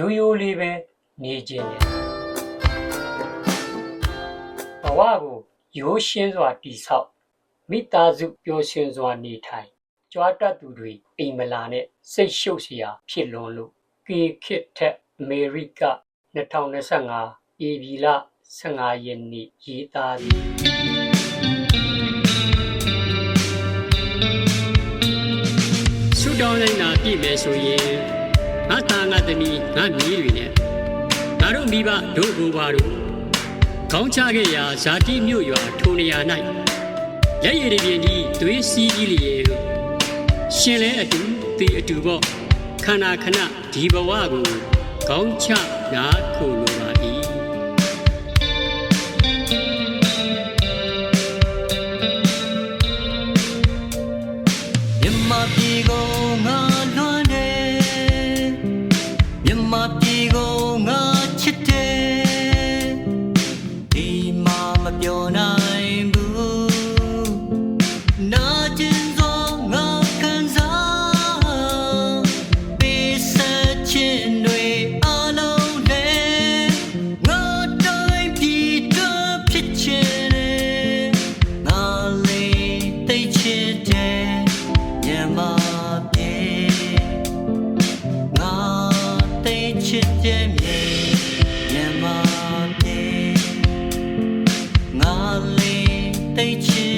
ရိုးရိုးလေးပဲနေခြင်းတယ်ဘဝကိုရိုးရှင်းစွာတည်ဆောက်မိသားစုပျော်ရွှင်စွာနေထိုင်ကြွားတတ်သူတွေအိမ်မလာနဲ့စိတ်ရှုပ်စရာဖြစ်လွန်လို့ကေခစ်ထက်အမေရိက2025အေဗီလ15ရက်နေ့ရေးသားသည်ရှုတောင်းလိုက်တာပြည့်မယ်ဆိုရင် ငါသားငါသမီးငါမြေးတွေနဲ့ငါတို့မိဘတို့ကိုပါတို့ခေါင်းချခဲ့ရာဇာတိမြို့ရွာထိုနေရာ၌ရက်ရည်ပြင်းကြီးသွေးစီးကြီးလျင်ရှင်လဲအတူတည်အတူပေါ့ခန္ဓာခဏဒီဘဝကိုခေါင်းချနာခုလိုပါ၏မြမပြေကို ချစ်တဲ့မြေမြန်မာပြည်ငါလေးတိတ်ချစ်